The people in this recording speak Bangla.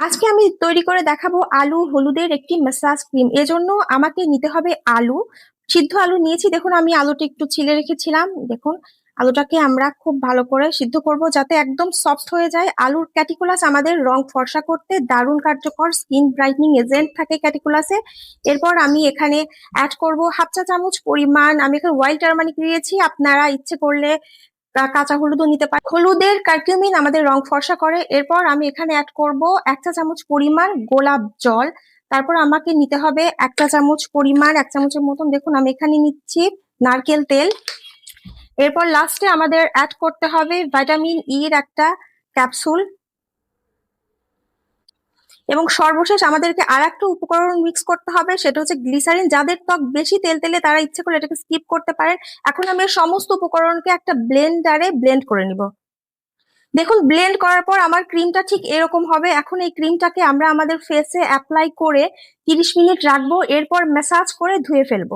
আজকে আমি তৈরি করে দেখাবো আলু হলুদের একটি ম্যাসাজ ক্রিম এজন্য আমাকে নিতে হবে আলু। সিদ্ধ আলু নিয়েছি। দেখুন, আমি আলুটা একটু ছিলে রেখেছিলাম। দেখুন, আলুটাকে আমরা খুব ভালো করে সিদ্ধ করব যাতে একদম সফট হয়ে যায়। আলুর ক্যাটিকুলাস আমাদের রং ফর্সা করতে দারুণ কার্যকর। স্কিন ব্রাইটনিং এজেন্ট থাকে ক্যাটিকুলাসে এরপর আমি এখানে অ্যাড করব হাফ চা চামচ পরিমাণ, আমি এখানে ওয়াইল্ড টার্মানিক নিয়েছি আপনারা ইচ্ছে করলে কাঁচা হলুদও নিতে পারি। হলুদের কার্কিউমিন আমাদের রং ফর্সা করে। এরপর আমি এখানে অ্যাড করব একটা চামচ পরিমাণ গোলাপ জল। তারপর আমাকে নিতে হবে একটা চামচ পরিমাণ, এক চামচের মতন। দেখুন, আমি এখানে নিচ্ছি নারকেল তেল। এরপর লাস্টে আমাদের অ্যাড করতে হবে ভিটামিন ই এর একটা ক্যাপসুল এবং সর্বশেষ আমাদেরকে আর একটা উপকরণ মিক্স করতে হবে, সেটা হচ্ছে গ্লিসারিন যাদের ত্বক বেশি তেল তেলে তারা ইচ্ছে করে এটাকে স্কিপ করতে পারেন এখন আমি সমস্ত উপকরণকে একটা ব্লেন্ডারে ব্লেন্ড করে নিব। দেখুন ব্লেন্ড করার পর আমার ক্রিমটা ঠিক এরকম হবে। এখন এই ক্রিমটাকে আমরা আমাদের ফেসে অ্যাপ্লাই করে তিরিশ মিনিট রাখব। এরপর ম্যাসাজ করে ধুয়ে ফেলব।